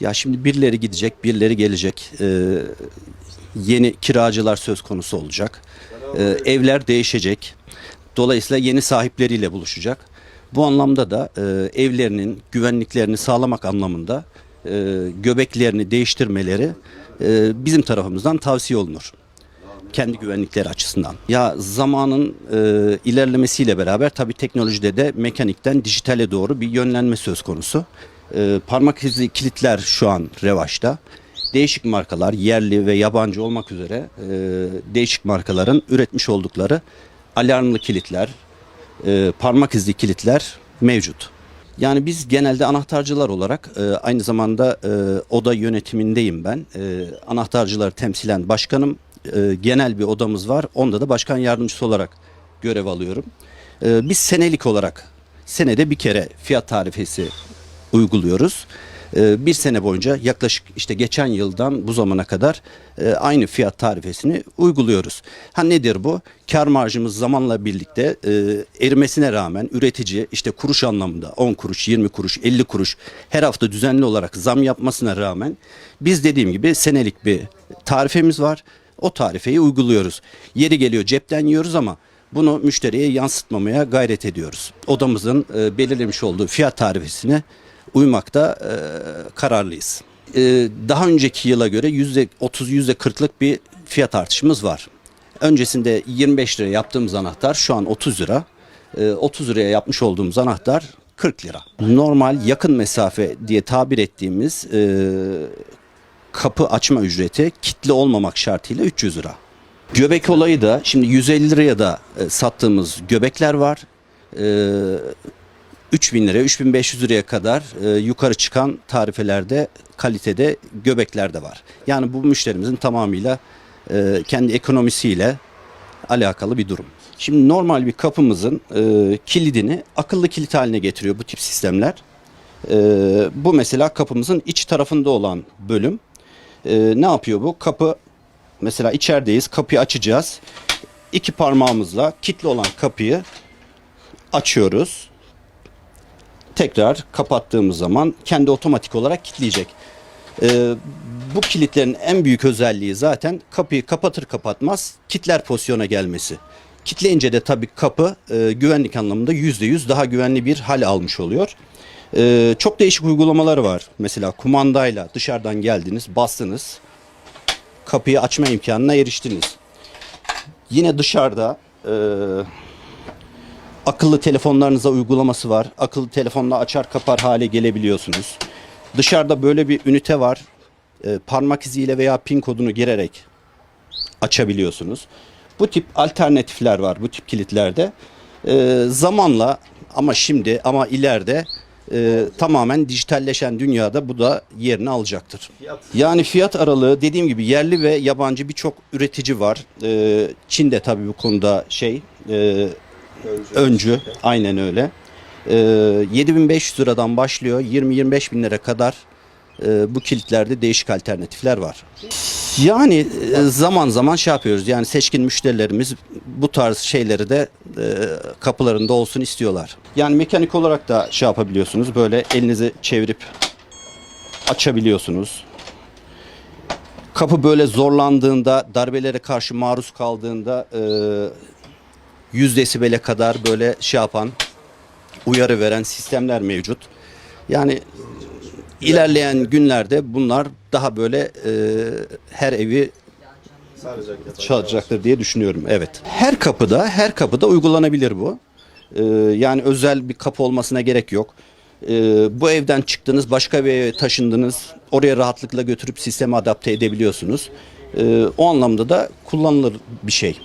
Ya şimdi birileri gidecek, birileri gelecek. Ee, yeni kiracılar söz konusu olacak. Ee, evler değişecek. Dolayısıyla yeni sahipleriyle buluşacak. Bu anlamda da e, evlerinin güvenliklerini sağlamak anlamında e, göbeklerini değiştirmeleri e, bizim tarafımızdan tavsiye olunur. Kendi güvenlikleri açısından. Ya zamanın e, ilerlemesiyle beraber tabii teknolojide de mekanikten dijitale doğru bir yönlenme söz konusu. E, parmak izi kilitler şu an revaçta. Değişik markalar yerli ve yabancı olmak üzere e, değişik markaların üretmiş oldukları alarmlı kilitler, e, parmak izli kilitler mevcut. Yani biz genelde anahtarcılar olarak e, aynı zamanda e, oda yönetimindeyim ben. E, anahtarcıları temsilen başkanım. E, genel bir odamız var. Onda da başkan yardımcısı olarak görev alıyorum. E, biz senelik olarak senede bir kere fiyat tarifesi uyguluyoruz. E, bir sene boyunca yaklaşık işte geçen yıldan bu zamana kadar e, aynı fiyat tarifesini uyguluyoruz. Ha nedir bu? Kar marjımız zamanla birlikte e, erimesine rağmen üretici işte kuruş anlamında 10 kuruş, 20 kuruş, 50 kuruş her hafta düzenli olarak zam yapmasına rağmen biz dediğim gibi senelik bir tarifemiz var. O tarifeyi uyguluyoruz. Yeri geliyor cepten yiyoruz ama bunu müşteriye yansıtmamaya gayret ediyoruz. Odamızın e, belirlemiş olduğu fiyat tarifesine uymakta e, kararlıyız. E, daha önceki yıla göre %30 %40'lık bir fiyat artışımız var. Öncesinde 25 lira yaptığımız anahtar şu an 30 lira. E, 30 liraya yapmış olduğumuz anahtar 40 lira. Normal yakın mesafe diye tabir ettiğimiz e, kapı açma ücreti kitli olmamak şartıyla 300 lira. Göbek olayı da şimdi 150 liraya da e, sattığımız göbekler var. E, 3000 liraya 3500 liraya kadar e, yukarı çıkan tarifelerde kalitede göbekler de var. Yani bu müşterimizin tamamıyla e, kendi ekonomisiyle alakalı bir durum. Şimdi normal bir kapımızın e, kilidini akıllı kilit haline getiriyor bu tip sistemler. E, bu mesela kapımızın iç tarafında olan bölüm. E, ne yapıyor bu? Kapı mesela içerideyiz kapıyı açacağız. İki parmağımızla kilitli olan kapıyı açıyoruz tekrar kapattığımız zaman kendi otomatik olarak kilitleyecek. Ee, bu kilitlerin en büyük özelliği zaten kapıyı kapatır kapatmaz kitler pozisyona gelmesi. Kitleyince de tabii kapı e, güvenlik anlamında %100 daha güvenli bir hal almış oluyor. Ee, çok değişik uygulamaları var. Mesela kumandayla dışarıdan geldiniz, bastınız, kapıyı açma imkanına eriştiniz. Yine dışarıda e, akıllı telefonlarınıza uygulaması var. Akıllı telefonla açar kapar hale gelebiliyorsunuz. Dışarıda böyle bir ünite var. E, parmak iziyle veya pin kodunu girerek açabiliyorsunuz. Bu tip alternatifler var bu tip kilitlerde. E, zamanla ama şimdi ama ileride e, tamamen dijitalleşen dünyada bu da yerini alacaktır. Yani fiyat aralığı dediğim gibi yerli ve yabancı birçok üretici var. E, Çin de tabii bu konuda şey e, öncü aynen öyle. E, 7500 liradan başlıyor 20-25 bin lira kadar e, bu kilitlerde değişik alternatifler var. Yani e, zaman zaman şey yapıyoruz. Yani seçkin müşterilerimiz bu tarz şeyleri de e, kapılarında olsun istiyorlar. Yani mekanik olarak da şey yapabiliyorsunuz. Böyle elinizi çevirip açabiliyorsunuz. Kapı böyle zorlandığında, darbelere karşı maruz kaldığında e, 100 desibele kadar böyle şey yapan, uyarı veren sistemler mevcut. Yani ilerleyen günlerde bunlar daha böyle e, her evi çalacaktır diye düşünüyorum. Evet. Her kapıda, her kapıda uygulanabilir bu. Ee, yani özel bir kapı olmasına gerek yok. Ee, bu evden çıktınız, başka bir eve taşındınız. Oraya rahatlıkla götürüp sisteme adapte edebiliyorsunuz. Ee, o anlamda da kullanılır bir şey.